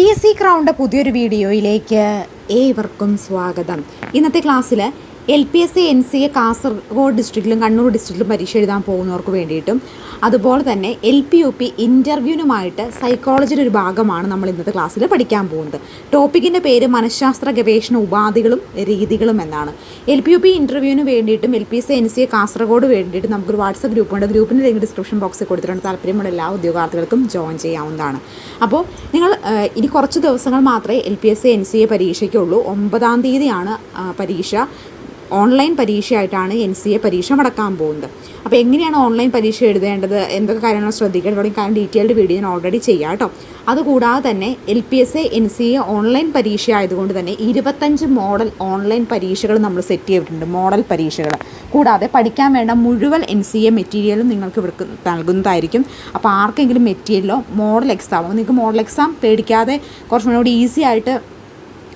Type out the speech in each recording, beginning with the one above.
P S C crowned പുതിയൊരു വീഡിയോയിലേക്ക് ഏവർക്കും സ്വാഗതം. ഇന്നത്തെ ക്ലാസ്സിൽ L P S C N C A Kasaragod ഡിസ്ട്രിക്റ്റിലും Kannur ഡിസ്ട്രിക്റ്റിലും പരീക്ഷ എഴുതാൻ പോകുന്നവർക്ക് വേണ്ടിയിട്ടും അതുപോലെ തന്നെ എൽ പി യു പി ഇന്റർവ്യൂവിനുമായിട്ട് സൈക്കോളജിയുടെ ഒരു ഭാഗമാണ് നമ്മൾ ഇന്നത്തെ ക്ലാസ്സിൽ പഠിക്കാൻ പോകുന്നത്. ടോപ്പിക്കിന്റെ പേര് മനഃശാസ്ത്ര ഗവേഷണ ഉപാധികളും രീതികളും എന്നാണ്. എൽ പി യു പി ഇന്റർവ്യൂവിന് വേണ്ടിയിട്ടും L P S N C A Kasaragod വേണ്ടിയിട്ട് നമുക്കൊരു വാട്സപ്പ് ഗ്രൂപ്പുണ്ട് ഗ്രൂപ്പിന്റെ ലിങ്ക് ഡിസ്ക്രിപ്ഷൻ ബോക്സിൽ കൊടുത്തിട്ടുണ്ട്. താല്പര്യമുള്ള എല്ലാ ഉദ്യോഗാർത്ഥികൾക്കും ജോയിൻ ചെയ്യാവുന്നതാണ്. അപ്പോൾ നിങ്ങൾ ഇനി കുറച്ച് ദിവസങ്ങൾ മാത്രമേ L P S N C A പരീക്ഷയ്ക്കുള്ളൂ. ഒമ്പതാം തീയതിയാണ് പരീക്ഷ. ഓൺലൈൻ പരീക്ഷയായിട്ടാണ് എൻ സി എ പരീക്ഷ നടക്കാൻ പോകുന്നത്. അപ്പോൾ എങ്ങനെയാണ് ഓൺലൈൻ പരീക്ഷ എഴുതേണ്ടത്? എന്തൊക്കെ കാര്യങ്ങൾ ശ്രദ്ധിക്കേണ്ടത്? തുടങ്ങിയ കാര്യം ഡീറ്റെയിൽഡ് വീഡിയോ ഞാൻ ഓൾറെഡി ചെയ്യാം കേട്ടോ. അതുകൂടാതെ തന്നെ L P S A N C A online പരീക്ഷ ആയതുകൊണ്ട് തന്നെ ഇരുപത്തഞ്ച് മോഡൽ ഓൺലൈൻ പരീക്ഷകൾ നമ്മൾ സെറ്റ് ചെയ്തിട്ടുണ്ട്. മോഡൽ പരീക്ഷകൾ. കൂടാതെ പഠിക്കാൻ വേണ്ട മുഴുവൻ എൻ സി എ മെറ്റീരിയലും നിങ്ങൾക്ക് ഇവർക്ക് നൽകുന്നതായിരിക്കും. അപ്പോൾ ആർക്കെങ്കിലും മെറ്റീരിയലോ മോഡൽ എക്സാമോ നിങ്ങൾക്ക് മോഡൽ എക്സാം പേടിക്കാതെ കുറച്ചും കൂടി ഈസി ആയിട്ട്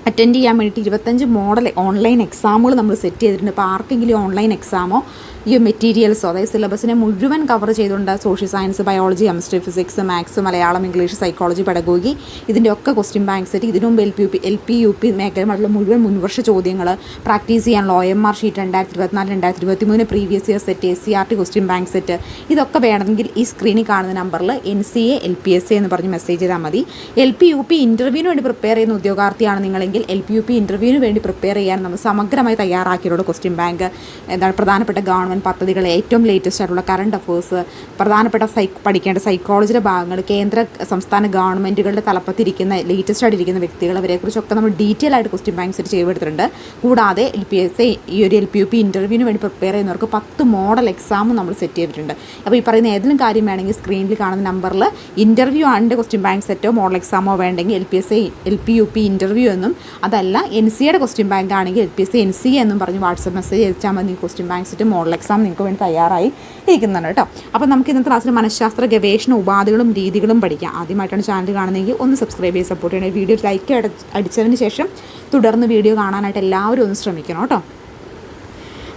അറ്റൻഡ് ചെയ്യാൻ വേണ്ടിയിട്ട് ഇരുപത്തഞ്ച് മോഡൽ ഓൺലൈൻ എക്സാമുകൾ നമ്മൾ സെറ്റ് ചെയ്തിട്ടുണ്ട്. അപ്പോൾ ആർക്കെങ്കിലും ഓൺലൈൻ എക്സാമോ ഈ മെറ്റീരിയൽസോ അതായത് സിലബസിനെ മുഴുവൻ കവർ ചെയ്തുകൊണ്ട് social science biology chemistry physics maths Malayalam English psychology pedagogy ഇതിന്റെ ഒക്കെ ക്വസ്റ്റ്യൻ ബാങ്ക് സെറ്റ് ഇതിനു മുമ്പ് L P U P L P U P മേഖലമായിട്ടുള്ള മുഴുവൻ മുൻവർഷ ചോദ്യങ്ങൾ പ്രാക്ടീസ് ചെയ്യാനുള്ള ഒ എം ആർ ഷീറ്റ് രണ്ടായിരത്തി ഇരുപത്തിനാല് രണ്ടായിരത്തി ഇരുപത്തി മൂന്ന് previous year set S C R T question bank set ഇതൊക്കെ വേണമെങ്കിൽ ഈ സ്ക്രീനിൽ കാണുന്ന നമ്പറിൽ N C A L P S A എന്ന് പറഞ്ഞ് മെസ്സേജ് ചെയ്താൽ മതി. എൽ പി യു പി ഇന്റർവ്യൂവിന് വേണ്ടി പ്രിപ്പയർ ചെയ്യുന്ന ഉദ്യോഗാർത്ഥിയാണ് നിങ്ങളെങ്കിൽ എൽ പി യു പി ഇന്റർവ്യൂവിന് വേണ്ടി പ്രിപ്പയർ ചെയ്യാൻ നമ്മൾ സമഗ്രമായി തയ്യാറാക്കിയിട്ടുള്ള ക്വസ്റ്റ്യൻ ബാങ്ക് എന്താണ് പ്രധാനപ്പെട്ട ഗവൺമെന്റ് പദ്ധതികൾ ഏറ്റവും ലേറ്റസ്റ്റ് ആയിട്ടുള്ള കറണ്ട് അഫേഴ്സ് പ്രധാനപ്പെട്ട സൈ പഠിക്കേണ്ട സൈക്കോളജിയുടെ ഭാഗങ്ങൾ കേന്ദ്ര സംസ്ഥാന ഗവൺമെന്റുകളുടെ തലപ്പത്തിരിക്കുന്ന ലേറ്റസ്റ്റ് ആയിട്ടിരിക്കുന്ന വ്യക്തികൾ അവരെക്കുറിച്ചൊക്കെ നമ്മൾ ഡീറ്റെയിൽ ആയിട്ട് ക്വസ്റ്റ്യൻ ബാങ്ക് സെറ്റ് ചെയ്തെടുത്തിട്ടുണ്ട്. കൂടാതെ എൽ പി എസ് ഈ ഒരു എൽ പി യു പി ഇന്റർവ്യൂവിന് വേണ്ടി പ്രിപ്പയർ ചെയ്യുന്നവർക്ക് പത്ത് മോഡൽ എക്സാമും നമ്മൾ സെറ്റ് ചെയ്തിട്ടുണ്ട്. അപ്പോൾ ഈ പറയുന്ന ഏതെങ്കിലും കാര്യം വേണമെങ്കിൽ സ്ക്രീനിൽ കാണുന്ന നമ്പറിൽ ഇന്റർവ്യൂ ആണ്ട് ക്വസ്റ്റ്യൻ ബാങ്ക് സെറ്റോ മോഡൽ എക്സാമോ വേണ്ടെങ്കിൽ L P S L P U P interview എന്നും അതല്ല എൻ സിയുടെ ക്വസ്റ്റ്യൻ ബാങ്ക് ആണെങ്കിൽ L P S N C എന്നും പറഞ്ഞ് വാട്സപ്പ് മെസ്സേജ് അയച്ചാൽ മതി question bank set model exam നിങ്ങൾക്ക് വേണ്ടി തയ്യാറായി ഇരിക്കുന്നതാണ് കേട്ടോ. അപ്പോൾ നമുക്ക് ഇന്നത്തെ ക്ലാസ്സിൽ മനഃശാസ്ത്ര ഗവേഷണ ഉപാധികളും രീതികളും പഠിക്കാം. ആദ്യമായിട്ടാണ് ചാനൽ കാണുന്നതെങ്കിൽ ഒന്ന് സബ്സ്ക്രൈബ് ചെയ്ത് സപ്പോർട്ട് ചെയ്യണം. വീഡിയോ ലൈക്ക് അടിച്ചതിന് ശേഷം തുടർന്ന് വീഡിയോ കാണാനായിട്ട് എല്ലാവരും ഒന്ന് ശ്രമിക്കണം കേട്ടോ.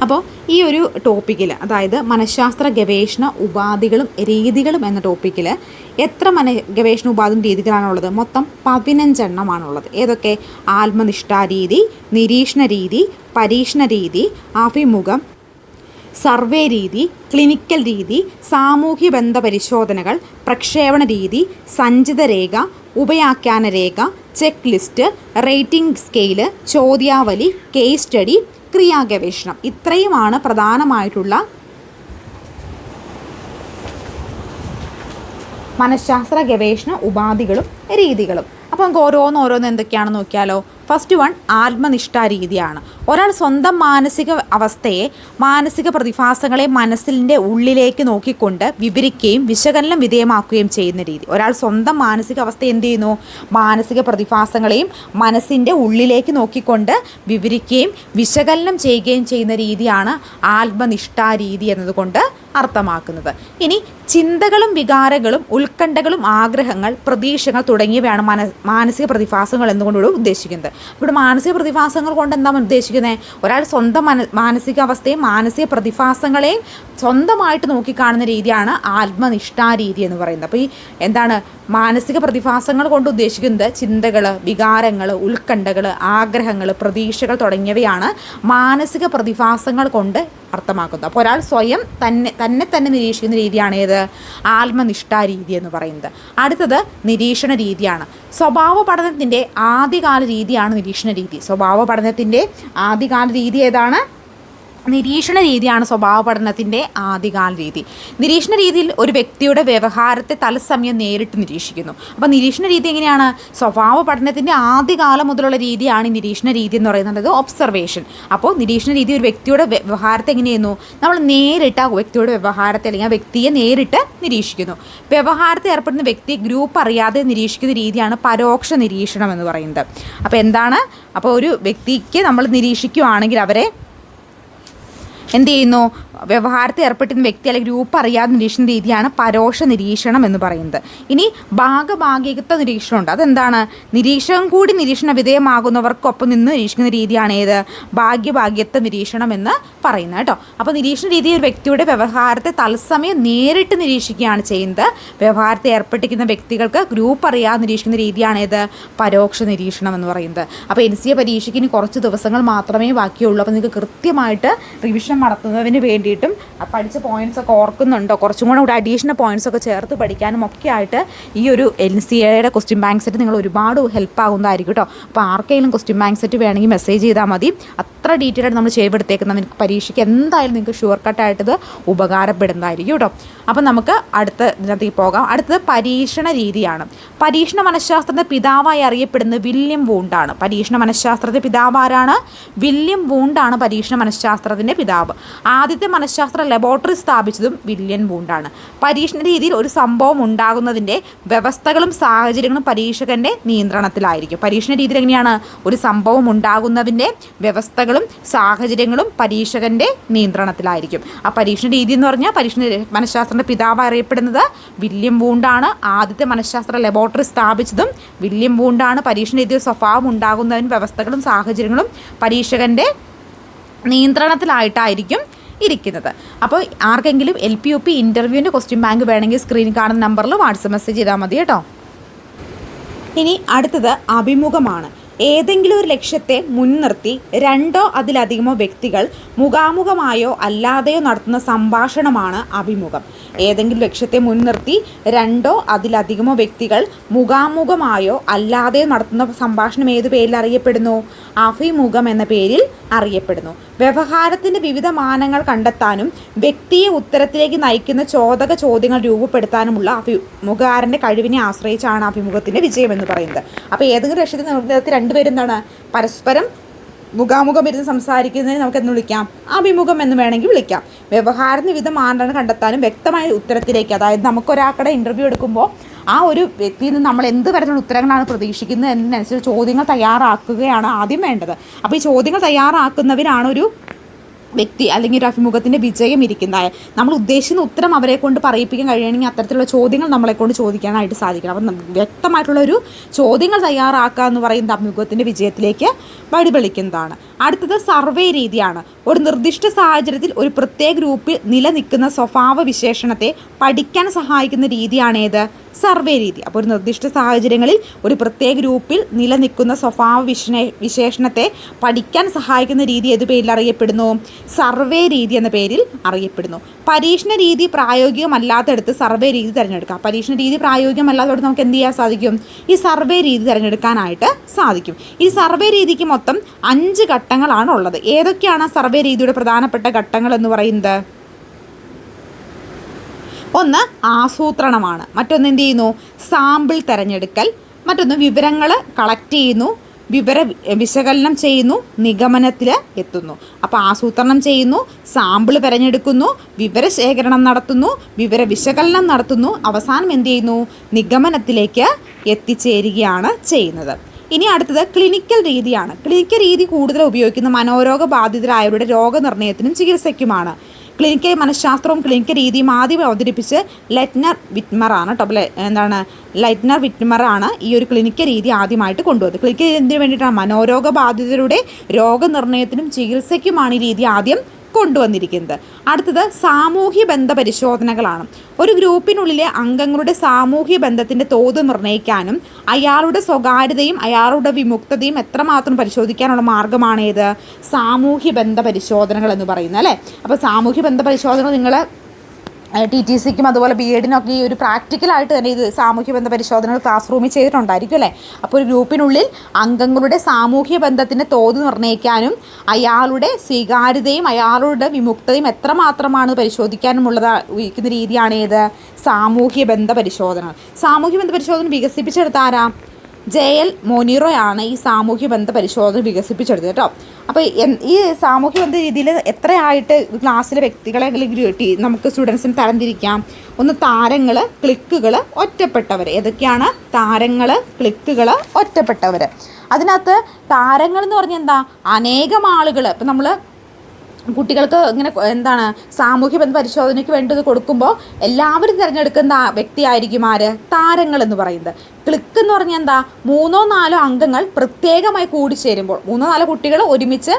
അപ്പോൾ ഈ ഒരു ടോപ്പിക്കിൽ അതായത് മനഃശാസ്ത്ര ഗവേഷണ ഉപാധികളും രീതികളും എന്ന ടോപ്പിക്കിൽ എത്ര മന ഗവേഷണ ഉപാധിയും രീതികളാണുള്ളത്? മൊത്തം പതിനഞ്ചെണ്ണമാണുള്ളത്. ഏതൊക്കെ? ആത്മനിഷ്ഠാരീതി നിരീക്ഷണ രീതി പരീക്ഷണ രീതി അഭിമുഖം സർവേ രീതി ക്ലിനിക്കൽ രീതി സാമൂഹ്യ ബന്ധ പരിശോധനകൾ പ്രക്ഷേപണ രീതി സഞ്ചിത രേഖ ഉപയാഖ്യാന രേഖ ചെക്ക് ലിസ്റ്റ് റേറ്റിംഗ് സ്കെയിൽ ചോദ്യാവലി കേസ് സ്റ്റഡി ക്രിയാഗവേഷണം. ഇത്രയുമാണ് പ്രധാനമായിട്ടുള്ള മനഃശാസ്ത്ര ഗവേഷണ ഉപാധികളും രീതികളും. അപ്പോൾ നമുക്ക് ഓരോന്ന് ഓരോന്ന് എന്തൊക്കെയാണെന്ന് നോക്കിയാലോ? ഫസ്റ്റ് വൺ ആത്മനിഷ്ഠാ രീതിയാണ്. ഒരാൾ സ്വന്തം മാനസിക അവസ്ഥയെ മാനസിക പ്രതിഭാസങ്ങളെ മനസ്സിന്റെ ഉള്ളിലേക്ക് നോക്കിക്കൊണ്ട് വിവരിക്കുകയും വിശകലനം വിധേയമാക്കുകയും ചെയ്യുന്ന രീതി. ഒരാൾ സ്വന്തം മാനസിക അവസ്ഥ എന്ത് ചെയ്യുന്നു? മാനസിക പ്രതിഭാസങ്ങളെയും മനസ്സിന്റെ ഉള്ളിലേക്ക് നോക്കിക്കൊണ്ട് വിവരിക്കുകയും വിശകലനം ചെയ്യുകയും ചെയ്യുന്ന രീതിയാണ് ആത്മനിഷ്ഠാ രീതി എന്നതുകൊണ്ട് അർത്ഥമാക്കുന്നത്. ഇനി ചിന്തകളും വികാരങ്ങളും ഉത്കണ്ഠകളും ആഗ്രഹങ്ങൾ പ്രതീക്ഷകൾ തുടങ്ങിയവയാണ് മന മാനസിക പ്രതിഭാസങ്ങൾ എന്നുകൊണ്ടുകൂടെ ഉദ്ദേശിക്കുന്നത്? ഇവിടെ മാനസിക പ്രതിഭാസങ്ങൾ കൊണ്ട് എന്താണ് ഉദ്ദേശിക്കുന്നത്? ഒരാൾ സ്വന്തം മന മാനസികാവസ്ഥയും മാനസിക പ്രതിഭാസങ്ങളെയും സ്വന്തമായിട്ട് നോക്കിക്കാണുന്ന രീതിയാണ് ആത്മനിഷ്ഠാ രീതി എന്ന് പറയുന്നത്. അപ്പോൾ ഈ എന്താണ് മാനസിക പ്രതിഭാസങ്ങൾ കൊണ്ട് ഉദ്ദേശിക്കുന്നത് ചിന്തകൾ വികാരങ്ങൾ ഉത്കണ്ഠകൾ ആഗ്രഹങ്ങൾ പ്രതീക്ഷകൾ തുടങ്ങിയവയാണ് മാനസിക പ്രതിഭാസങ്ങൾ കൊണ്ട് അർത്ഥമാക്കുന്നത്. അപ്പോൾ ഒരാൾ സ്വയം തന്നെ തന്നെ തന്നെ നിരീക്ഷിക്കുന്ന രീതിയാണ് ഏത്? ആത്മനിഷ്ഠാ രീതി എന്ന് പറയുന്നത്. അടുത്തത് നിരീക്ഷണ രീതിയാണ്. സ്വഭാവ പഠനത്തിന്റെ ആദ്യകാല രീതിയാണ് നിരീക്ഷണ രീതി. സ്വഭാവ പഠനത്തിന്റെ ആദ്യകാല രീതി ഏതാണ്? നിരീക്ഷണ രീതിയാണ് സ്വഭാവ പഠനത്തിന്റെ ആദ്യകാല രീതി. നിരീക്ഷണ രീതിയിൽ ഒരു വ്യക്തിയുടെ വ്യവഹാരത്തെ തത്സമയം നേരിട്ട് നിരീക്ഷിക്കുന്നു. അപ്പോൾ നിരീക്ഷണ രീതി എങ്ങനെയാണ്? സ്വഭാവ പഠനത്തിന്റെ ആദ്യകാലം മുതലുള്ള രീതിയാണ് ഈ നിരീക്ഷണ രീതി എന്ന് പറയുന്നത്. ഒബ്സർവേഷൻ അപ്പോൾ നിരീക്ഷണ രീതി ഒരു വ്യക്തിയുടെ വ്യ- വ്യവഹാരത്തെ എങ്ങനെ ചെയ്യുന്നു നമ്മൾ നേരിട്ട് ആ വ്യക്തിയുടെ വ്യവഹാരത്തെ അല്ലെങ്കിൽ ആ വ്യക്തിയെ നേരിട്ട് നിരീക്ഷിക്കുന്നു. വ്യവഹാരത്തെ ഏർപ്പെടുന്ന വ്യക്തി ഗ്രൂപ്പ് അറിയാതെ നിരീക്ഷിക്കുന്ന രീതിയാണ് പരോക്ഷ നിരീക്ഷണം എന്ന് പറയുന്നത്. അപ്പോൾ എന്താണ്? അപ്പോൾ ഒരു വ്യക്തിക്ക് നമ്മൾ നിരീക്ഷിക്കുകയാണെങ്കിൽ അവരെ എന്ത് ചെയ്യുന്നു? വ്യവഹാരത്തിൽ ഏർപ്പെട്ടിരുന്ന വ്യക്തി അല്ലെങ്കിൽ ഗ്രൂപ്പ് അറിയാതെ നിരീക്ഷണ രീതിയാണ് പരോക്ഷ നിരീക്ഷണം എന്ന് പറയുന്നത്. ഇനി ഭാഗഭാഗികത്വ നിരീക്ഷണമുണ്ട്. അതെന്താണ്? നിരീക്ഷകൻ കൂടി നിരീക്ഷണ വിധേയമാകുന്നവർക്കൊപ്പം നിന്ന് നിരീക്ഷിക്കുന്ന രീതിയാണ് ഏത്? ഭാഗ്യഭാഗ്യത്വ നിരീക്ഷണം എന്ന് പറയുന്നത് കേട്ടോ. അപ്പോൾ നിരീക്ഷണ രീതി ഒരു വ്യക്തിയുടെ വ്യവഹാരത്തെ തത്സമയം നേരിട്ട് നിരീക്ഷിക്കുകയാണ് ചെയ്യുന്നത്. വ്യവഹാരത്തെ ഏർപ്പെട്ടിരിക്കുന്ന വ്യക്തികൾക്ക് ഗ്രൂപ്പ് അറിയാതെ നിരീക്ഷിക്കുന്ന രീതിയാണ് ഏത്? പരോക്ഷ നിരീക്ഷണം എന്ന് പറയുന്നത്. അപ്പോൾ എൻ സി എ പരീക്ഷയ്ക്ക് ഇനി കുറച്ച് ദിവസങ്ങൾ മാത്രമേ ബാക്കിയുള്ളൂ. അപ്പോൾ നിങ്ങൾക്ക് കൃത്യമായിട്ട് റിവിഷൻ നടത്തുന്നതിന് വേണ്ടിയിട്ടും പഠിച്ച പോയിന്റ്സ് ഒക്കെ ഓർക്കുന്നുണ്ടോ? കുറച്ചും കൂടെ ഇവിടെ അഡീഷണൽ പോയിന്റ്സ് ഒക്കെ ചേർത്ത് പഠിക്കാനും ഒക്കെ ആയിട്ട് ഈ ഒരു എൻ സി എയുടെ ക്വസ്റ്റ്യൻ ബാങ്ക് സെറ്റ് നിങ്ങൾ ഒരുപാട് ഹെൽപ്പ് ആകുന്നതായിരിക്കും കേട്ടോ അപ്പോൾ ആർക്കെങ്കിലും ക്വസ്റ്റ്യൻ ബാങ്ക് സെറ്റ് വേണമെങ്കിൽ മെസ്സേജ് ചെയ്താൽ മതി. അത്ര ഡീറ്റെയിൽ ആയിട്ട് നമ്മൾ ചെയ്തെടുത്തേക്കുന്ന നിങ്ങൾക്ക് പരീക്ഷയ്ക്ക് എന്തായാലും നിങ്ങൾക്ക് ഷുവർ കട്ടായിട്ടത് ഉപകാരപ്പെടുന്നതായിരിക്കും കേട്ടോ. അപ്പം നമുക്ക് അടുത്ത ഇതിനകത്തേക്ക് പോകാം. അടുത്തത് പരീക്ഷണ രീതിയാണ്. പരീക്ഷണ മനഃശാസ്ത്രത്തിന്റെ പിതാവായി അറിയപ്പെടുന്ന വില്യം വൂണ്ടാണ് പരീക്ഷണ മനഃശാസ്ത്രത്തിന്റെ പിതാവ് ആരാണ്? വില്യം വൂണ്ടാണ് പരീക്ഷണ മനഃശാസ്ത്രത്തിന്റെ പിതാവ്. ആദ്യത്തെ മനഃശാസ്ത്ര ലബോറട്ടറി സ്ഥാപിച്ചതും വില്യം വൂണ്ടാണ് പരീക്ഷണ രീതിയിൽ ഒരു സംഭവം ഉണ്ടാകുന്നതിന്റെ വ്യവസ്ഥകളും സാഹചര്യങ്ങളും പരീക്ഷകന്റെ നിയന്ത്രണത്തിലായിരിക്കും. പരീക്ഷണ രീതിയിൽ എങ്ങനെയാണ് ഒരു സംഭവം ഉണ്ടാകുന്നതിന്റെ വ്യവസ്ഥകളും സാഹചര്യങ്ങളും പരീക്ഷകന്റെ നിയന്ത്രണത്തിലായിരിക്കും. ആ പരീക്ഷണ രീതി എന്ന് പറഞ്ഞാൽ പരീക്ഷണ മനഃശാസ്ത്രത്തിന്റെ പിതാവ് അറിയപ്പെടുന്നത് വില്യം വൂണ്ടാണ്. ആദ്യത്തെ മനഃശാസ്ത്ര ലബോറട്ടറി സ്ഥാപിച്ചതും വില്യം വൂണ്ടാണ്. പരീക്ഷണ രീതിയിൽ സ്വഭാവം ഉണ്ടാകുന്നതിന് വ്യവസ്ഥകളും സാഹചര്യങ്ങളും പരീക്ഷകന്റെ നിയന്ത്രണത്തിലായിട്ടായിരിക്കും ഇരിക്കുന്നത്. അപ്പോൾ ആർക്കെങ്കിലും എൽ പി യു പി ഇന്റർവ്യൂവിന്റെ ക്വസ്റ്റ്യൻ ബാങ്ക് വേണമെങ്കിൽ സ്ക്രീനിൽ കാണുന്ന നമ്പറിൽ വാട്സപ്പ് മെസ്സേജ് ചെയ്താൽ മതി കേട്ടോ. ഇനി അടുത്തത് അഭിമുഖമാണ്. ഏതെങ്കിലും ഒരു ലക്ഷ്യത്തെ മുൻനിർത്തി രണ്ടോ അതിലധികമോ വ്യക്തികൾ മുഖാമുഖമായോ അല്ലാതെയോ നടത്തുന്ന സംഭാഷണമാണ് അഭിമുഖം. ഏതെങ്കിലും ലക്ഷ്യത്തെ മുൻനിർത്തി രണ്ടോ അതിലധികമോ വ്യക്തികൾ മുഖാമുഖമായോ അല്ലാതെയോ നടത്തുന്ന സംഭാഷണം ഏത് പേരിൽ അറിയപ്പെടുന്നു? അഭിമുഖം എന്ന പേരിൽ അറിയപ്പെടുന്നു. വ്യവഹാരത്തിന്റെ വിവിധ മാനങ്ങൾ കണ്ടെത്താനും വ്യക്തിയെ ഉത്തരത്തിലേക്ക് നയിക്കുന്ന ചോദക ചോദ്യങ്ങൾ രൂപപ്പെടുത്താനുമുള്ള അഭിമുഖകാരന്റെ കഴിവിനെ ആശ്രയിച്ചാണ് അഭിമുഖത്തിന്റെ വിജയം എന്ന് പറയുന്നത്. അപ്പോൾ ഏതെങ്കിലും ലക്ഷ്യത്തിൽ നിർദ്ദേശത്തിൽ രണ്ടുപേരും എന്താണ്? പരസ്പരം മുഖാമുഖം ഇരുന്ന് സംസാരിക്കുന്നതിന് നമുക്ക് എന്ന് വിളിക്കാം? അഭിമുഖം എന്ന് വേണമെങ്കിൽ വിളിക്കാം. വ്യവഹാരത്തിന് വിവിധ മാനദണ്ഡം കണ്ടെത്താനും വ്യക്തമായ ഉത്തരത്തിലേക്ക് അതായത് നമുക്കൊരാക്കടെ ഇന്റർവ്യൂ എടുക്കുമ്പോൾ ആ ഒരു വ്യക്തിയിൽ നിന്ന് നമ്മൾ എന്ത് തരത്തിലുള്ള ഉത്തരങ്ങളാണ് പ്രതീക്ഷിക്കുന്നത് എന്നതിനനുസരിച്ച് ചോദ്യങ്ങൾ തയ്യാറാക്കുകയാണ് ആദ്യം വേണ്ടത്. അപ്പോൾ ഈ ചോദ്യങ്ങൾ തയ്യാറാക്കുന്നവരാണ് ഒരു വ്യക്തി അല്ലെങ്കിൽ ഒരു അഭിമുഖത്തിന്റെ വിജയം ഇരിക്കുന്നതായ നമ്മൾ ഉദ്ദേശിക്കുന്ന ഉത്തരം അവരെ കൊണ്ട് പറയിപ്പിക്കാൻ കഴിയണമെങ്കിൽ അത്തരത്തിലുള്ള ചോദ്യങ്ങൾ നമ്മളെ കൊണ്ട് ചോദിക്കാനായിട്ട് സാധിക്കണം. അപ്പം വ്യക്തമായിട്ടുള്ള ഒരു ചോദ്യങ്ങൾ തയ്യാറാക്കുക എന്ന് പറയുന്നത് അഭിമുഖത്തിന്റെ വിജയത്തിലേക്ക് വഴിതെളിക്കുന്നതാണ്. അടുത്തത് സർവേ രീതിയാണ്. ഒരു നിർദ്ദിഷ്ട സാഹചര്യത്തിൽ ഒരു പ്രത്യേക ഗ്രൂപ്പിൽ നിലനിൽക്കുന്ന സ്വഭാവ വിശേഷണത്തെ പഠിക്കാൻ സഹായിക്കുന്ന രീതിയാണേത് സർവേ രീതി. അപ്പോൾ ഒരു നിർദ്ദിഷ്ട സാഹചര്യങ്ങളിൽ ഒരു പ്രത്യേക ഗ്രൂപ്പിൽ നിലനിൽക്കുന്ന സ്വഭാവ വിശേ വിശേഷണത്തെ പഠിക്കാൻ സഹായിക്കുന്ന രീതി ഏത് പേരിൽ അറിയപ്പെടുന്നു? സർവേ രീതി എന്ന പേരിൽ അറിയപ്പെടുന്നു. പരീക്ഷണ രീതി പ്രായോഗികമല്ലാത്തടത്ത് സർവേ രീതി തിരഞ്ഞെടുക്കാം. പരീക്ഷണ രീതി പ്രായോഗികമല്ലാത്തടത്ത് നമുക്ക് എന്ത് ചെയ്യാൻ സാധിക്കും? ഈ സർവേ രീതി തിരഞ്ഞെടുക്കാനായിട്ട് സാധിക്കും. ഈ സർവേ രീതിക്ക് മൊത്തം അഞ്ച് ഘട്ടങ്ങളാണ് ഉള്ളത് ഏതൊക്കെയാണ് സർവേ രീതിയുടെ പ്രധാനപ്പെട്ട ഘട്ടങ്ങൾ എന്ന് പറയുന്നത്? ഒന്ന് ആസൂത്രണമാണ്. മറ്റൊന്ന് എന്ത് ചെയ്യുന്നു? സാമ്പിൾ തിരഞ്ഞെടുക്കൽ. മറ്റൊന്ന് വിവരങ്ങൾ കളക്ട് ചെയ്യുന്നു. വിവര വിശകലനം ചെയ്യുന്നു. നിഗമനത്തിൽ എത്തുന്നു. അപ്പോൾ ആസൂത്രണം ചെയ്യുന്നു. സാമ്പിൾ തിരഞ്ഞെടുക്കുന്നു. വിവരശേഖരണം നടത്തുന്നു. വിവര വിശകലനം നടത്തുന്നു. അവസാനം എന്ത് ചെയ്യുന്നു? നിഗമനത്തിലേക്ക് എത്തിച്ചേരുകയാണ് ചെയ്യുന്നത്. ഇനി അടുത്തത് ക്ലിനിക്കൽ രീതിയാണ്. ക്ലിനിക്കൽ രീതി കൂടുതൽ ഉപയോഗിക്കുന്ന മനോരോഗ ബാധിതരായവരുടെ രോഗനിർണയത്തിനും ചികിത്സയ്ക്കുമാണ്. ക്ലിനിക്കൽ മനഃശാസ്ത്രവും ക്ലിനിക്കൽ രീതിയും ആദ്യം അവതരിപ്പിച്ച് ലെറ്റ്നർ വിറ്റ്മറാണ് കേട്ടോ എന്താണ്? ലൈറ്റ്നർ വിറ്റ്മറാണ് ഈ ഒരു ക്ലിനിക്കൽ രീതി ആദ്യമായിട്ട് കൊണ്ടുവന്നത്. ക്ലിനിക്കൽ എന്തിനു വേണ്ടിയിട്ടാണ് മനോരോഗ ബാധിതരുടെ രോഗനിർണയത്തിനും ചികിത്സയ്ക്കുമാണ് ഈ രീതി ആദ്യം കൊണ്ടുവന്നിരിക്കുന്നത്. അടുത്തത് സാമൂഹ്യ ബന്ധ പരിശോധനകളാണ്. ഒരു ഗ്രൂപ്പിനുള്ളിലെ അംഗങ്ങളുടെ സാമൂഹ്യ ബന്ധത്തിന്റെ തോത് നിർണയിക്കാനും അയാളുടെ സ്വകാര്യതയും അയാളുടെ വിമുക്തതയും എത്രമാത്രം പരിശോധിക്കാനുള്ള മാർഗമാണ് ഏത് സാമൂഹ്യ ബന്ധ പരിശോധനകൾ എന്ന് പറയുന്നത് അല്ലേ? അപ്പോൾ സാമൂഹ്യ ബന്ധ പരിശോധനകൾ നിങ്ങൾ ടി ടി സിക്കും അതുപോലെ ബി എഡിനൊക്കെ ഈ ഒരു പ്രാക്ടിക്കലായിട്ട് തന്നെ ഇത് സാമൂഹ്യ ബന്ധ പരിശോധനകൾ ക്ലാസ് റൂമിൽ ചെയ്തിട്ടുണ്ടായിരിക്കും അല്ലേ? അപ്പോൾ ഒരു ഗ്രൂപ്പിനുള്ളിൽ അംഗങ്ങളുടെ സാമൂഹ്യ ബന്ധത്തിന്റെ തോത് നിർണയിക്കാനും അയാളുടെ സ്വീകാര്യതയും അയാളുടെ വിമുക്തതയും എത്രമാത്രമാണ് പരിശോധിക്കാനുമുള്ളത് ഉപയോഗിക്കുന്ന രീതിയാണ് ഏത് സാമൂഹ്യ ബന്ധ പരിശോധന. സാമൂഹ്യ ബന്ധ പരിശോധന വികസിപ്പിച്ചെടുത്ത ആരാ? ജെ എൽ മൊനിറോയാണ് ഈ സാമൂഹ്യ ബന്ധ പരിശോധന വികസിപ്പിച്ചെടുത്തത് കേട്ടോ. അപ്പോൾ ഈ സാമൂഹ്യ ബന്ധ രീതിയിൽ എത്രയായിട്ട് ക്ലാസ്സിലെ വ്യക്തികളെ അല്ലെങ്കിൽ ടി- നമുക്ക് സ്റ്റുഡൻസിന് തരംതിരിക്കാം? ഒന്ന് താരങ്ങൾ ക്ലിക്കുകൾ ഒറ്റപ്പെട്ടവർ ഏതൊക്കെയാണ്? താരങ്ങൾ ക്ലിക്കുകൾ ഒറ്റപ്പെട്ടവർ അതിനകത്ത് താരങ്ങൾ എന്ന് പറഞ്ഞാൽ എന്താ? അനേകം ആളുകൾ ഇപ്പം നമ്മൾ കുട്ടികൾക്ക് ഇങ്ങനെ എന്താണ് സാമൂഹ്യ ബന്ധ പരിശോധനയ്ക്ക് വേണ്ടത് കൊടുക്കുമ്പോൾ എല്ലാവരും തിരഞ്ഞെടുക്കുന്ന വ്യക്തിയായിരിക്കും ആര്? താരങ്ങൾ എന്ന് പറയുന്നത്. ക്ലിക്ക് എന്ന് പറഞ്ഞാൽ എന്താ? മൂന്നോ നാലോ അംഗങ്ങൾ പ്രത്യേകമായി കൂടി ചേരുമ്പോൾ മൂന്നോ നാലോ കുട്ടികൾ ഒരുമിച്ച്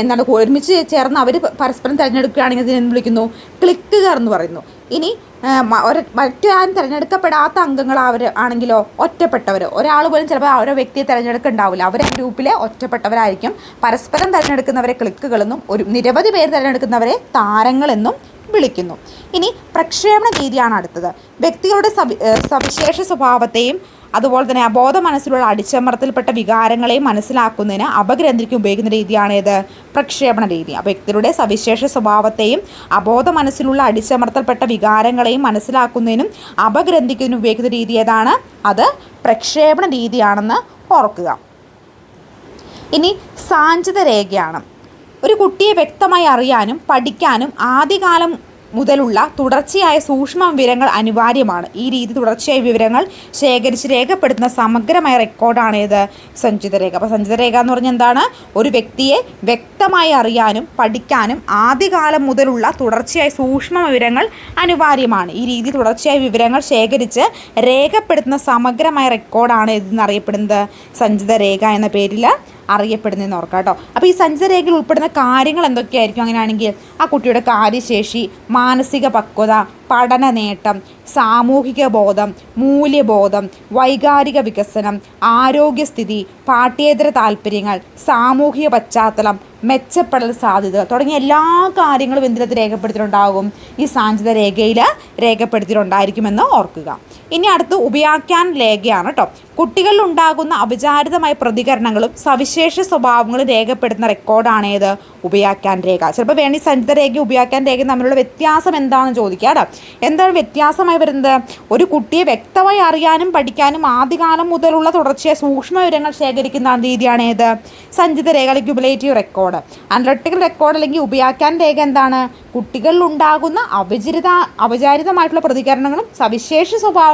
എന്താണ് ഒരുമിച്ച് ചേർന്ന് അവർ പരസ്പരം തിരഞ്ഞെടുക്കുകയാണെങ്കിൽ ഇതിനെ വിളിക്കുന്നു? ക്ലിക്കുകാർ എന്ന് പറയുന്നു. ഇനി മറ്റാൻ തിരഞ്ഞെടുക്കപ്പെടാത്ത അംഗങ്ങൾ അവർ ആണെങ്കിലോ ഒറ്റപ്പെട്ടവർ ഒരാൾ പോലും ചിലപ്പോൾ ഓരോ വ്യക്തിയെ തിരഞ്ഞെടുക്കുന്നുണ്ടാവില്ല അവരെ ഗ്രൂപ്പിലെ ഒറ്റപ്പെട്ടവരായിരിക്കും. പരസ്പരം തിരഞ്ഞെടുക്കുന്നവരെ ക്ലിക്കുകളെന്നും ഒരു നിരവധി പേര് തിരഞ്ഞെടുക്കുന്നവരെ താരങ്ങളെന്നും വിളിക്കുന്നു. ഇനി പ്രക്ഷേപണ രീതിയാണ് അടുത്തത്. വ്യക്തികളുടെ സവിശേഷ സ്വഭാവത്തെയും അതുപോലെ തന്നെ അബോധ മനസ്സിലുള്ള അടിച്ചമർത്തൽപ്പെട്ട വികാരങ്ങളെ മനസ്സിലാക്കുന്നതിന് അപഗ്രന്ഥിക്ക് ഉപയോഗിക്കുന്ന രീതിയാണ് പ്രക്ഷേപണ രീതി. അപ്പോൾ വ്യക്തിയുടെ സവിശേഷ സ്വഭാവത്തെയും അബോധ മനസ്സിലുള്ള അടിച്ചമർത്തൽപ്പെട്ട വികാരങ്ങളെയും മനസ്സിലാക്കുന്നതിനും അപഗ്രന്ഥിക്കുന്നതിനും ഉപയോഗിക്കുന്ന രീതി ഏതാണ്? അത് പ്രക്ഷേപണ രീതിയാണെന്ന് ഓർക്കുക. ഇനി സാഞ്ചിത രേഖയാണ്. ഒരു കുട്ടിയെ വ്യക്തമായി അറിയാനും പഠിക്കാനും ആദ്യകാലം മുതലുള്ള തുടർച്ചയായ സൂക്ഷ്മ വിവരങ്ങൾ അനിവാര്യമാണ്. ഈ രീതി തുടർച്ചയായ വിവരങ്ങൾ ശേഖരിച്ച് രേഖപ്പെടുത്തുന്ന സമഗ്രമായ റെക്കോർഡാണ് ഏത് സഞ്ചിത രേഖ. അപ്പോൾ സഞ്ചിത രേഖ എന്ന് പറഞ്ഞാൽ എന്താണ്? ഒരു വ്യക്തിയെ വ്യക്തമായി അറിയാനും പഠിക്കാനും ആദ്യകാലം മുതലുള്ള തുടർച്ചയായ സൂക്ഷ്മ വിവരങ്ങൾ അനിവാര്യമാണ്. ഈ രീതി തുടർച്ചയായ വിവരങ്ങൾ ശേഖരിച്ച് രേഖപ്പെടുത്തുന്ന സമഗ്രമായ റെക്കോർഡാണ് ഇതെന്നറിയപ്പെടുന്നത്. സഞ്ചിത രേഖ എന്ന പേരിൽ അറിയപ്പെടുന്നതെന്ന് ഓർക്കാം കേട്ടോ. അപ്പോൾ ഈ സഞ്ചരേഖയിൽ ഉൾപ്പെടുന്ന കാര്യങ്ങൾ എന്തൊക്കെയായിരിക്കും അങ്ങനെയാണെങ്കിൽ? ആ കുട്ടിയുടെ കാര്യശേഷി മാനസിക പക്വത പഠന നേട്ടം സാമൂഹിക ബോധം മൂല്യബോധം വൈകാരിക വികസനം ആരോഗ്യസ്ഥിതി പാഠ്യേതര താല്പര്യങ്ങൾ സാമൂഹിക പശ്ചാത്തലം മെച്ചപ്പെടൽ സാധ്യത തുടങ്ങിയ എല്ലാ കാര്യങ്ങളും എന്തിനകത്ത് രേഖപ്പെടുത്തിയിട്ടുണ്ടാകും? ഈ സാഞ്ചിത രേഖയിൽ രേഖപ്പെടുത്തിയിട്ടുണ്ടായിരിക്കുമെന്ന് ഓർക്കുക. ഇനി അടുത്ത് ഉപയോഗിക്കാൻ രേഖയാണ് കേട്ടോ കുട്ടികളിൽ ഉണ്ടാകുന്ന അവിചാരിതമായ പ്രതികരണങ്ങളും സവിശേഷ സ്വഭാവങ്ങളും രേഖപ്പെടുത്തുന്ന റെക്കോർഡാണ് ഏത് ഉപയോഗിക്കാൻ രേഖ. ചിലപ്പോൾ വേണി സഞ്ചിത രേഖ ഉപയോഗിക്കാൻ രേഖ തമ്മിലുള്ള വ്യത്യാസം എന്താണെന്ന് ചോദിക്കുക കേട്ടോ എന്താണ് വ്യത്യാസമായി വരുന്നത്? ഒരു കുട്ടിയെ വ്യക്തമായി അറിയാനും പഠിക്കാനും ആദ്യകാലം മുതലുള്ള തുടർച്ചയായ സൂക്ഷ്മ വിവരങ്ങൾ ശേഖരിക്കുന്ന രീതിയാണ് ഏത് സഞ്ചിത രേഖ അല്ലെങ്കിൽ ക്യുബുലേറ്റീവ് റെക്കോർഡ് അനലറ്റിക്കൽ റെക്കോർഡ് അല്ലെങ്കിൽ ഉപയോഗിക്കാൻ രേഖ എന്താണ്? കുട്ടികളിൽ ഉണ്ടാകുന്ന അവിചരിത അവിചാരിതമായിട്ടുള്ള പ്രതികരണങ്ങളും സവിശേഷ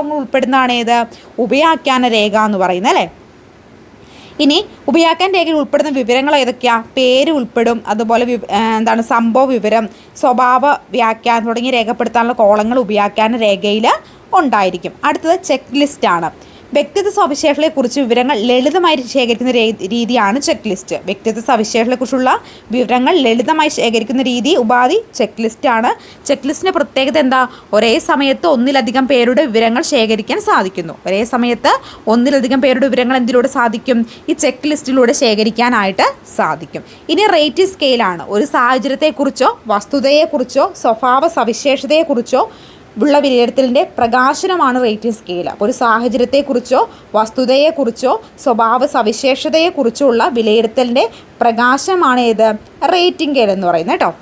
സ്വഭാവങ്ങളും ഉൾപ്പെടുന്നതാണ് ഏത്? ഉപയാഖ്യാന രേഖ എന്ന് പറയുന്നത് അല്ലേ? ഇനി ഉപയാക്കാൻ രേഖയിൽ ഉൾപ്പെടുന്ന വിവരങ്ങൾ ഏതൊക്കെയാണ് പേര് ഉൾപ്പെടും അതുപോലെ എന്താണ് സംഭവ വിവരം സ്വഭാവ വ്യാഖ്യാനം തുടങ്ങി രേഖപ്പെടുത്താനുള്ള കോളങ്ങൾ ഉപയാക്കാൻ രേഖയിൽ ഉണ്ടായിരിക്കും. അടുത്തത് ചെക്ക് ലിസ്റ്റ് ആണ്. വ്യക്തിത്വ സവിശേഷതയെക്കുറിച്ച് വിവരങ്ങൾ ലളിതമായി ശേഖരിക്കുന്ന രീതിയാണ് ചെക്ക് ലിസ്റ്റ് വ്യക്തിത്വ സവിശേഷതയെക്കുറിച്ചുള്ള വിവരങ്ങൾ ലളിതമായി ശേഖരിക്കുന്ന രീതി ഉപാധി ചെക്ക് ലിസ്റ്റ് ആണ്. ചെക്ക് ലിസ്റ്റിന്റെ പ്രത്യേകത എന്താ? ഒരേ സമയത്ത് ഒന്നിലധികം പേരുടെ വിവരങ്ങൾ ശേഖരിക്കാൻ സാധിക്കുന്നു. ഒരേ സമയത്ത് ഒന്നിലധികം പേരുടെ വിവരങ്ങൾ എന്തിലൂടെ സാധിക്കും? ഈ ചെക്ക് ലിസ്റ്റിലൂടെ ശേഖരിക്കാനായിട്ട് സാധിക്കും. ഇനി റേറ്റ് സ്കെയിലാണ് ഒരു സാഹചര്യത്തെക്കുറിച്ചോ വസ്തുതയെക്കുറിച്ചോ സ്വഭാവ സവിശേഷതയെക്കുറിച്ചോ ഉള്ള വിലയിരുത്തലിന്റെ പ്രകാശനമാണ് റേറ്റിംഗ് സ്കെയിൽ. അപ്പോൾ ഒരു സാഹചര്യത്തെക്കുറിച്ചോ വസ്തുതയെക്കുറിച്ചോ സ്വഭാവ സവിശേഷതയെക്കുറിച്ചോ ഉള്ള വിലയിരുത്തലിന്റെ പ്രകാശനമാണ് ഏത് റേറ്റിംഗ് സ്കെയിൽ എന്ന് പറയുന്നത് കേട്ടോ.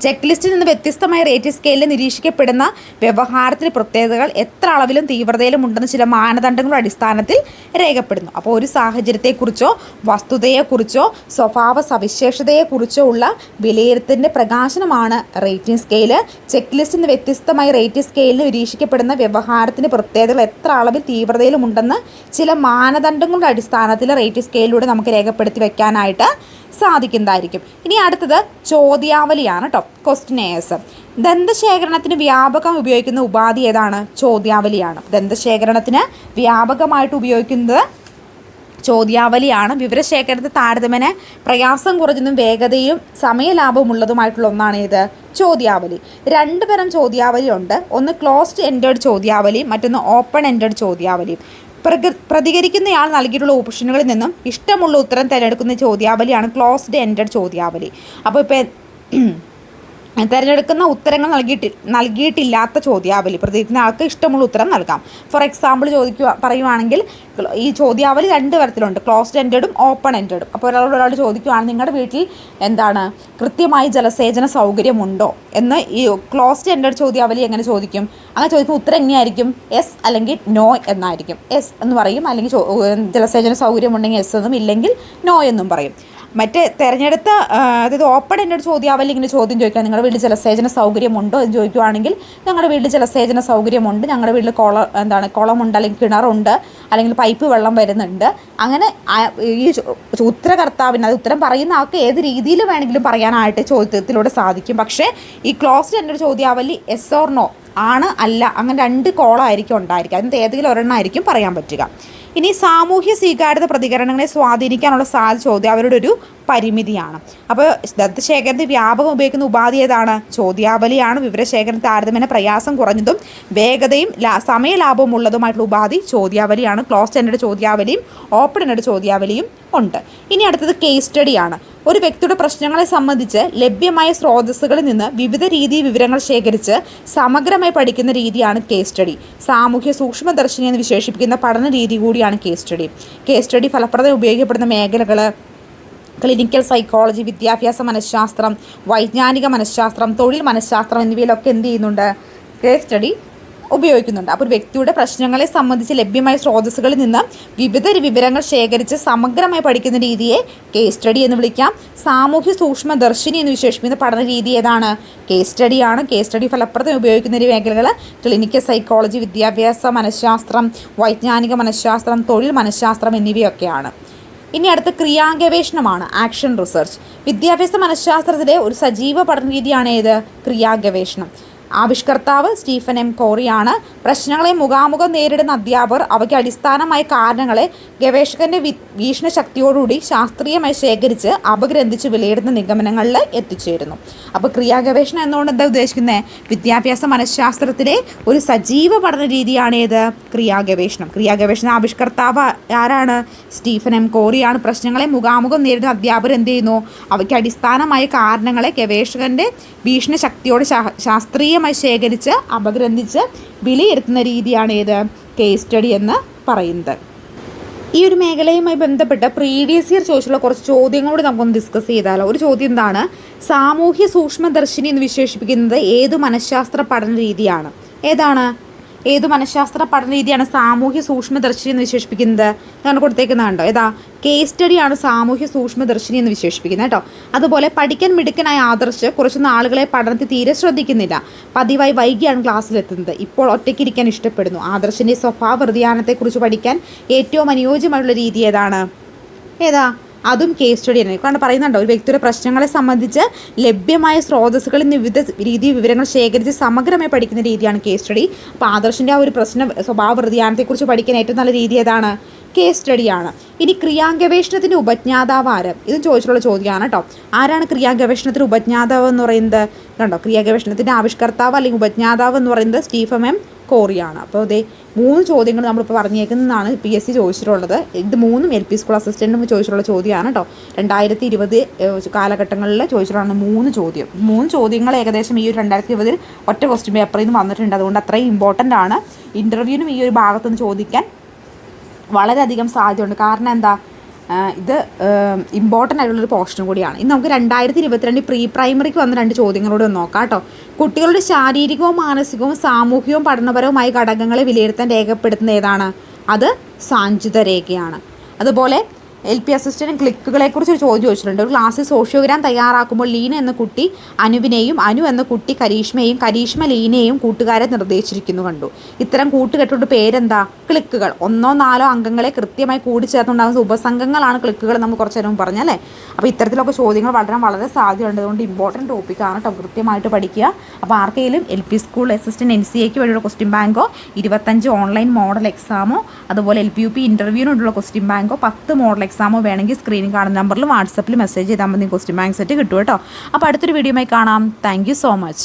ചെക്ക് ലിസ്റ്റിൽ നിന്ന് വ്യത്യസ്തമായ റേറ്റ് സ്കെയിലിൽ നിരീക്ഷിക്കപ്പെടുന്ന വ്യവഹാരത്തിന് പ്രത്യേകതകൾ എത്ര അളവിലും തീവ്രതയിലും ഉണ്ടെന്ന് ചില മാനദണ്ഡങ്ങളുടെ അടിസ്ഥാനത്തിൽ രേഖപ്പെടുന്നു. അപ്പോൾ ഒരു സാഹചര്യത്തെക്കുറിച്ചോ വസ്തുതയെക്കുറിച്ചോ സ്വഭാവ സവിശേഷതയെക്കുറിച്ചോ ഉള്ള വിലയിരുത്തലിന്റെ പ്രകാശനമാണ് റേറ്റിംഗ് സ്കെയിൽ ചെക്ക് ലിസ്റ്റിൽ നിന്ന് വ്യത്യസ്തമായ റേറ്റിംഗ് സ്കെയിലിൽ നിരീക്ഷിക്കപ്പെടുന്ന വ്യവഹാരത്തിന് പ്രത്യേകതകൾ എത്ര അളവിൽ തീവ്രതയിലും ഉണ്ടെന്ന് ചില മാനദണ്ഡങ്ങളുടെ അടിസ്ഥാനത്തിൽ റേറ്റിംഗ് സ്കെയിലിലൂടെ നമുക്ക് രേഖപ്പെടുത്തി വെക്കാനായിട്ട് സാധിക്കുന്നതായിരിക്കും. ഇനി അടുത്തത് ചോദ്യാവലിയാണ് കേട്ടോ ക്വസ്റ്റിനേഴ്സ് ദന്തശേഖരണത്തിന് വ്യാപകം ഉപയോഗിക്കുന്ന ഉപാധി ഏതാണ്? ചോദ്യാവലിയാണ്. ദന്തശേഖരണത്തിന് വ്യാപകമായിട്ട് ഉപയോഗിക്കുന്നത് ചോദ്യാവലിയാണ്. വിവരശേഖരണത്തിൽ താരതമ്യേന പ്രയാസം കുറഞ്ഞതും വേഗതയും സമയലാഭമുള്ളതുമായിട്ടുള്ള ഒന്നാണ് ഇത് ചോദ്യാവലി. രണ്ട് തരം ചോദ്യാവലി ഉണ്ട് ഒന്ന് ക്ലോസ്ഡ് എൻഡഡ് ചോദ്യാവലിയും മറ്റൊന്ന് ഓപ്പൺ എൻഡഡ് ചോദ്യാവലിയും പ്രക പ്രതികരിക്കുന്നയാൾ നൽകിയിട്ടുള്ള ഓപ്ഷനുകളിൽ നിന്നും ഇഷ്ടമുള്ള ഉത്തരം തിരഞ്ഞെടുക്കുന്ന ചോദ്യാവലിയാണ് ക്ലോസ്ഡ് എൻഡഡ് ചോദ്യാവലി. അപ്പോൾ ഇപ്പോൾ തിരഞ്ഞെടുക്കുന്ന ഉത്തരങ്ങൾ നൽകിയിട്ട് നൽകിയിട്ടില്ലാത്ത ചോദ്യാവലി. പ്രതികരിക്കുന്ന ആൾക്ക് ഇഷ്ടമുള്ള ഉത്തരം നൽകാം. ഫോർ എക്സാമ്പിൾ ചോദിക്കുക പറയുവാണെങ്കിൽ ഈ ചോദ്യാവലി രണ്ട് തരത്തിലുണ്ട്. ക്ലോസ്ഡ് എൻഡഡും ഓപ്പൺ എൻഡഡും അപ്പോൾ ഒരാളോട് ഒരാൾ ചോദിക്കുവാണ് നിങ്ങളുടെ വീട്ടിൽ എന്താണ്? കൃത്യമായി ജലസേചന സൗകര്യമുണ്ടോ? എന്ന് ഈ ക്ലോസ്ഡ് എൻഡഡ് ചോദ്യാവലി എങ്ങനെ ചോദിക്കും? അങ്ങനെ ചോദിക്കുമ്പോൾ ഉത്തരം എങ്ങനെയായിരിക്കും? എസ് അല്ലെങ്കിൽ നോ എന്നായിരിക്കും. എസ് എന്ന് പറയും. അല്ലെങ്കിൽ ജലസേചന സൗകര്യമുണ്ടെങ്കിൽ എസ് എന്നും ഇല്ലെങ്കിൽ നോ എന്നും പറയും. മറ്റേ തിരഞ്ഞെടുത്ത അതായത് ഓപ്പൺ എന്നോട് ചോദ്യാവലി ഇങ്ങനെ ചോദ്യം ചോദിക്കാം. നിങ്ങളുടെ വീട്ടിൽ ജലസേചന സൗകര്യമുണ്ടോ എന്ന് ചോദിക്കുവാണെങ്കിൽ ഞങ്ങളുടെ വീട്ടിൽ ജലസേചന സൗകര്യമുണ്ട്. ഞങ്ങളുടെ വീട്ടിൽ കുളം എന്താണ് കുളമുണ്ട് അല്ലെങ്കിൽ കിണറുണ്ട് അല്ലെങ്കിൽ പൈപ്പ് വെള്ളം വരുന്നുണ്ട്. അങ്ങനെ ഈ ഉത്തരകർത്താവിന് അത് ഉത്തരം പറയുന്ന ആൾക്ക് ഏത് രീതിയിൽ വേണമെങ്കിലും പറയാനായിട്ട് ചോദ്യത്തിലൂടെ സാധിക്കും. പക്ഷേ ഈ ക്ലോസ്ഡ് എന്നൊരു ചോദ്യാവലി എസ് ഓർ നോ ആണ് അല്ല അങ്ങനെ രണ്ട് കോളായിരിക്കും ഉണ്ടായിരിക്കുക. അതിനകത്ത് ഏതെങ്കിലും ഒരെണ്ണമായിരിക്കും പറയാൻ പറ്റുക. ഇനി സാമൂഹ്യ സ്വീകാര്യത പ്രതികരണങ്ങളെ സ്വാധീനിക്കാനുള്ള സാധ്യത ചോദ്യം അവരുടെ ഒരു പരിമിതിയാണ്. അപ്പോൾ ദത്തശേഖരത്തിൽ വ്യാപകം ഉപയോഗിക്കുന്ന ഉപാധി ഏതാണ്? ചോദ്യാവലിയാണ്. വിവരശേഖരണ താരതമ്യേന പ്രയാസം കുറഞ്ഞതും വേഗതയും സമയലാഭവും ഉള്ളതുമായിട്ടുള്ള ഉപാധി ചോദ്യാവലിയാണ്. ക്ലോസ് എൻഡഡ് ചോദ്യാവലിയും ഓപ്പൺ എൻഡഡ് ചോദ്യാവലിയും ഉണ്ട്. ഇനി അടുത്തത് കേസ് സ്റ്റഡിയാണ് ഒരു വ്യക്തിയുടെ പ്രശ്നങ്ങളെ സംബന്ധിച്ച് ലഭ്യമായ സ്രോതസ്സുകളിൽ നിന്ന് വിവിധ രീതി വിവരങ്ങൾ ശേഖരിച്ച് സമഗ്രമായി പഠിക്കുന്ന രീതിയാണ് കേസ് സ്റ്റഡി സാമൂഹ്യ സൂക്ഷ്മദർശിനി എന്ന് വിശേഷിപ്പിക്കുന്ന പഠന രീതി കൂടിയാണ് കേസ് സ്റ്റഡി കേസ് സ്റ്റഡി ഫലപ്രദമായി ഉപയോഗിക്കപ്പെടുന്ന മേഖലകൾ ക്ലിനിക്കൽ സൈക്കോളജി വിദ്യാഭ്യാസ മനഃശാസ്ത്രം വൈജ്ഞാനിക മനഃശാസ്ത്രം തൊഴിൽ മനഃശാസ്ത്രം എന്നിവയിലൊക്കെ എന്ത് ചെയ്യുന്നുണ്ട്? കേസ് സ്റ്റഡി ഉപയോഗിക്കുന്നുണ്ട്. അപ്പോൾ ഒരു വ്യക്തിയുടെ പ്രശ്നങ്ങളെ സംബന്ധിച്ച് ലഭ്യമായ സ്രോതസ്സുകളിൽ നിന്ന് വിവിധ വിവരങ്ങൾ ശേഖരിച്ച് സമഗ്രമായി പഠിക്കുന്ന രീതിയെ കേസ് സ്റ്റഡി എന്ന് വിളിക്കാം. സാമൂഹ്യ സൂക്ഷ്മ ദർശിനി എന്ന് വിശേഷിപ്പിക്കുന്ന പഠന രീതി ഏതാണ്? കേസ് സ്റ്റഡിയാണ് കേസ് സ്റ്റഡി ഫലപ്രദം ഉപയോഗിക്കുന്ന ഒരു മേഖലകൾ ക്ലിനിക്കൽ സൈക്കോളജി വിദ്യാഭ്യാസ മനഃശാസ്ത്രം വൈജ്ഞാനിക മനഃശാസ്ത്രം തൊഴിൽ മനഃശാസ്ത്രം എന്നിവയൊക്കെയാണ്. ഇനി അടുത്ത ക്രിയാഗവേഷണമാണ്. ആക്ഷൻ റിസർച്ച് വിദ്യാഭ്യാസ മനഃശാസ്ത്രത്തിലെ ഒരു സജീവ പഠന രീതിയാണ് ഏത്? ക്രിയാഗവേഷണം. ആവിഷ്കർത്താവ് സ്റ്റീഫൻ എം കോറിയാണ്. പ്രശ്നങ്ങളെ മുഖാമുഖം നേരിടുന്ന അധ്യാപകർ അവയ്ക്ക് അടിസ്ഥാനമായ കാരണങ്ങളെ ഗവേഷകന്റെ വീക്ഷണശക്തിയോടുകൂടി ശാസ്ത്രീയമായി ശേഖരിച്ച് അപഗ്രന്ഥിച്ച് വിലയിരുത്തുന്ന നിഗമനങ്ങളിൽ എത്തിച്ചേരുന്നു. അപ്പോൾ ക്രിയാഗവേഷണം എന്നുകൊണ്ട് എന്താ ഉദ്ദേശിക്കുന്നത് വിദ്യാഭ്യാസ മനഃശാസ്ത്രത്തിലെ ഒരു സജീവ പഠന രീതിയാണ് ഏത് ക്രിയാഗവേഷണം. ക്രിയാഗവേഷണ ആവിഷ്കർത്താവ് ആരാണ്? സ്റ്റീഫൻ എം കോറിയാണ്. പ്രശ്നങ്ങളെ മുഖാമുഖം നേരിടുന്ന അധ്യാപകർ എന്ത് ചെയ്യുന്നു? അവയ്ക്ക് അടിസ്ഥാനമായ കാരണങ്ങളെ ഗവേഷകന്റെ ഭീഷണശക്തിയോട് ശാ- ശാസ്ത്രീയമായി ശേഖരിച്ച് അപഗ്രന്ഥിച്ച് വിലയിരുത്തുന്ന രീതിയാണ് ഏത് കേസ് സ്റ്റഡി എന്ന് പറയുന്നത്. ഈ ഒരു മേഖലയുമായി ബന്ധപ്പെട്ട് പ്രീവിയസ് ഇയർ ചോദിച്ചുള്ള കുറച്ച് ചോദ്യങ്ങളോട് നമുക്കൊന്ന് ഡിസ്കസ് ചെയ്താലോ? ഒരു ചോദ്യം എന്താണ്? സാമൂഹ്യ സൂക്ഷ്മദർശിനി എന്ന് വിശേഷിപ്പിക്കുന്നത് ഏത് മനഃശാസ്ത്ര പഠന രീതിയാണ്? ഏതാണ്? ഏത് മനഃശാസ്ത്ര പഠന രീതിയാണ് സാമൂഹ്യ സൂക്ഷ്മദർശിനി എന്ന് വിശേഷിപ്പിക്കുന്നത്? ഞാൻ കൊടുത്തേക്കുന്നതാണ്ടോ ഏതാ കേസ് സ്റ്റഡിയാണ് സാമൂഹ്യ സൂക്ഷ്മദർശിനി എന്ന് വിശേഷിപ്പിക്കുന്നത് കേട്ടോ. അതുപോലെ പഠിക്കാൻ മിടുക്കനായ ആദർശ് കുറച്ച് നാളുകളെ പഠനത്തിൽ തീരെ ശ്രദ്ധിക്കുന്നില്ല. പതിവായി വൈകിയാണ് ക്ലാസ്സിലെത്തുന്നത്. ഇപ്പോൾ ഒറ്റയ്ക്കിരിക്കാൻ ഇഷ്ടപ്പെടുന്നു. ആദർശിന്റെ സ്വഭാവ വ്യതിയാനത്തെക്കുറിച്ച് പഠിക്കാൻ ഏറ്റവും അനുയോജ്യമായുള്ള രീതി ഏതാണ്? ഏതാ അതും കേസ് സ്റ്റഡി തന്നെ കാരണം പറയുന്നുണ്ടോ ഒരു വ്യക്തിയുടെ പ്രശ്നങ്ങളെ സംബന്ധിച്ച് ലഭ്യമായ സ്രോതസ്സുകളിൽ നിന്ന് വിവിധ രീതി വിവരങ്ങൾ ശേഖരിച്ച് സമഗ്രമായി പഠിക്കുന്ന രീതിയാണ് കേസ് സ്റ്റഡി അപ്പോൾ ആദർശിന്റെ ആ ഒരു പ്രശ്ന സ്വഭാവ പ്രതിയാനത്തെക്കുറിച്ച് പഠിക്കാൻ ഏറ്റവും നല്ല രീതി ഏതാണ്? കേസ് സ്റ്റഡിയാണ് ഇനി ക്രിയാഗവേഷണത്തിന്റെ ഉപജ്ഞാതാവ് ആര്? ഇതും ചോദിച്ചിട്ടുള്ള ചോദ്യമാണ് കേട്ടോ. ആരാണ് ക്രിയാഗവേഷണത്തിന്റെ ഉപജ്ഞാതാവ് എന്ന് പറയുന്നത്? കണ്ടോ ക്രിയാഗവേഷണത്തിന്റെ ആവിഷ്കർത്താവ് അല്ലെങ്കിൽ ഉപജ്ഞാതാവ് എന്ന് പറയുന്നത് സ്റ്റീഫൻ എം. കോറിയാണ്. അപ്പോൾ ഇതേ മൂന്ന് ചോദ്യങ്ങൾ നമ്മളിപ്പോൾ പറഞ്ഞേക്കുന്നതാണ് പി എസ് സി ചോദിച്ചിട്ടുള്ളത്. ഇത് മൂന്നും എൽ പി സ്കൂൾ അസിസ്റ്റന്റും ചോദിച്ചിട്ടുള്ള ചോദ്യമാണ് കേട്ടോ. രണ്ടായിരത്തി ഇരുപത് കാലഘട്ടങ്ങളിൽ ചോദിച്ചിട്ടുള്ള മൂന്ന് ചോദ്യം. മൂന്ന് ചോദ്യങ്ങൾ ഏകദേശം ഈ ഒരു രണ്ടായിരത്തി ഇരുപതിൽ ഒറ്റ ക്വസ്റ്റ്യൻ പേപ്പറിൽ നിന്ന് വന്നിട്ടുണ്ട്. അതുകൊണ്ട് അത്രയും ഇമ്പോർട്ടന്റ് ആണ്. ഇന്റർവ്യൂവിനും ഈ ഒരു ഭാഗത്തുനിന്ന് ചോദിക്കാൻ വളരെയധികം സാധ്യതയുണ്ട്. കാരണം എന്താ? ഇത് ഇമ്പോർട്ടന്റ് ആയിട്ടുള്ളൊരു പോർഷനും കൂടിയാണ്. ഇന്ന് നമുക്ക് രണ്ടായിരത്തി ഇരുപത്തിരണ്ട് പ്രീ പ്രൈമറിക്ക് വന്ന രണ്ട് ചോദ്യങ്ങളോട് ഒന്ന് നോക്കാം കേട്ടോ. കുട്ടികളുടെ ശാരീരികവും മാനസികവും സാമൂഹികവും പഠനപരവുമായ ഘടകങ്ങളെ വിലയിരുത്താൻ രേഖപ്പെടുത്തുന്ന ഏതാണ്? അത് സാഞ്ചിത രേഖയാണ്. അതുപോലെ എൽ പി അസിസ്റ്റന്റ് ക്ലിക്കുകളെക്കുറിച്ച് ഒരു ചോദ്യം ചോദിച്ചിട്ടുണ്ട്. ഒരു ക്ലാസ്സിൽ സോഷ്യോഗ്രാം തയ്യാറാക്കുമ്പോൾ ലീന എന്ന കുട്ടി അനുവിനെയും അനു എന്ന കുട്ടി കരീഷ്മയും കരീഷ്മ ലീനയെയും കൂട്ടുകാരെ നിർദ്ദേശിച്ചിരിക്കുന്നു കണ്ടു. ഇത്തരം കൂട്ടുകെട്ടോട് പേരെന്താ? ക്ലിക്കുകൾ. ഒന്നോ നാലോ അംഗങ്ങളെ കൃത്യമായി കൂടിച്ചേർന്നുണ്ടാകുന്ന ഉപസംഘങ്ങളാണ് ക്ലിക്കുകൾ നമ്മൾ കുറച്ച് നേരം പറഞ്ഞല്ലേ അപ്പോൾ ഇത്തരത്തിലൊക്കെ ചോദ്യങ്ങൾ വളരെ വളരെ സാധ്യതയുണ്ട്. അതുകൊണ്ട് ഇമ്പോർട്ടന്റ് ടോപ്പിക്കാണ് കേട്ടോ. കൃത്യമായിട്ട് പഠിക്കുക. അപ്പോൾ ആർക്കെങ്കിലും L P school assistant N C എക്ക് വേണ്ടിയുള്ള ക്വസ്റ്റ്യൻ ബാങ്കോ ഇരുപത്തഞ്ച് ഓൺലൈൻ മോഡൽ എക്സാമോ അതുപോലെ എൽ പി യു പി ഇന്റർവ്യൂവിനുള്ള ക്വസ്റ്റ്യൻ ബാങ്കോ പത്ത് മോഡൽ എക്സാമോ വേണമെങ്കിൽ സ്ക്രീനിൽ കാണുന്ന നമ്പറിൽ വാട്സപ്പിൽ മെസ്സേജ് ചെയ്താൽ മതി. ക്വസ്റ്റ്യൻ ബാങ്ക് സെറ്റ് കിട്ടും കേട്ടോ. അപ്പോൾ അടുത്തൊരു വീഡിയോയുമായി കാണാം. Thank so much